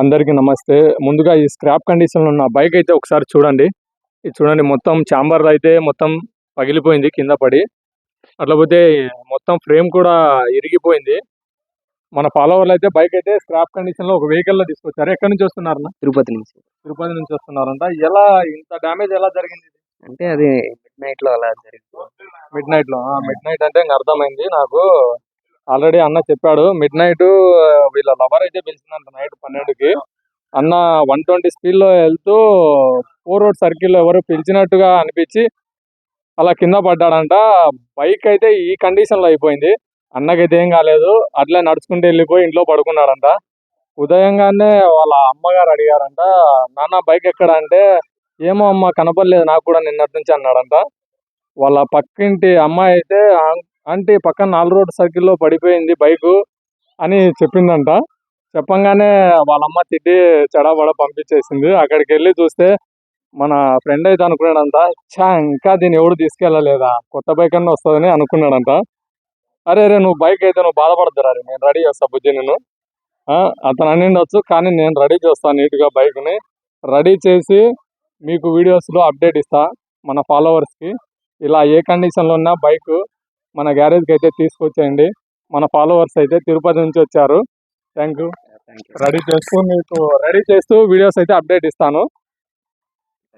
అందరికీ నమస్తే. ముందుగా ఈ స్క్రాప్ కండిషన్లో ఉన్న బైక్ అయితే ఒకసారి చూడండి. ఇది చూడండి మొత్తం చాంబర్ అయితే మొత్తం పగిలిపోయింది కింద పడి. అట్లా పోతే మొత్తం ఫ్రేమ్ కూడా ఇరిగిపోయింది. మన ఫాలోవర్లు అయితే బైక్ అయితే స్క్రాప్ కండిషన్లో ఒక వెహికల్లో తీసుకొచ్చారు. ఎక్కడి నుంచి వస్తున్నారన్న తిరుపతి నుంచి. తిరుపతి నుంచి వస్తున్నారంట. ఎలా ఇంత డ్యామేజ్ ఎలా జరిగింది అంటే అది మిడ్ నైట్లో అలా జరిగింది. మిడ్ నైట్లో మిడ్ నైట్ అంటే అర్థమైంది నాకు. ఆల్రెడీ అన్న చెప్పాడు మిడ్ నైట్ వీళ్ళ లవర్ అయితే పిలిచిందంట నైట్ పన్నెండుకి. అన్న వన్ ట్వంటీ స్పీడ్లో వెళ్తూ ఫోర్ రోడ్ సర్కిల్ ఎవరు పిలిచినట్టుగా అనిపించి అలా కింద పడ్డాడంట. బైక్ అయితే ఈ కండిషన్లో అయిపోయింది. అన్నకైతే ఏం కాలేదు. అట్లే నడుచుకుంటూ వెళ్ళిపోయి ఇంట్లో పడుకున్నాడంట. ఉదయంగానే వాళ్ళ అమ్మగారు అడిగారంట నాన్న బైక్ ఎక్కడ అంటే ఏమో అమ్మ కనపడలేదు నాకు కూడా నిన్నటి నుంచి అన్నాడంట. వాళ్ళ పక్కింటి అమ్మాయి అయితే ఆంటీ పక్కన నాలుగు రోడ్ సర్కిల్లో పడిపోయింది బైకు అని చెప్పిందంట. చెప్పంగానే వాళ్ళ అమ్మ తిట్టి చెడబడ పంపించేసింది. అక్కడికి వెళ్ళి చూస్తే మన ఫ్రెండ్ అయితే అనుకున్నాడంట ఛా ఇంకా దీన్ని ఎవడు తీసుకెళ్ళలేదా? కొత్త బైక్ అన్న వస్తుందని అనుకున్నాడంట. అరే రే నువ్వు బైక్ అయితే నువ్వు బాధపడద్దురా రే, నేను రెడీ చేస్తా బుజ్జి నేను ఆ, అతను అనిండొచ్చు కానీ నేను రెడీ చేస్తాను నీట్గా బైక్ని. రెడీ చేసి మీకు వీడియోస్లో అప్డేట్ ఇస్తా మన ఫాలోవర్స్కి ఇలా ఏ కండిషన్లో ఉన్నా బైక్ మన గ్యారేజ్కి అయితే తీసుకొచ్చేయండి. మన ఫాలోవర్స్ అయితే తిరుపతి నుంచి వచ్చారు. థ్యాంక్ యూ రెడీ చేస్తూ మీకు రెడీ చేస్తూ వీడియోస్ అయితే అప్డేట్ ఇస్తాను.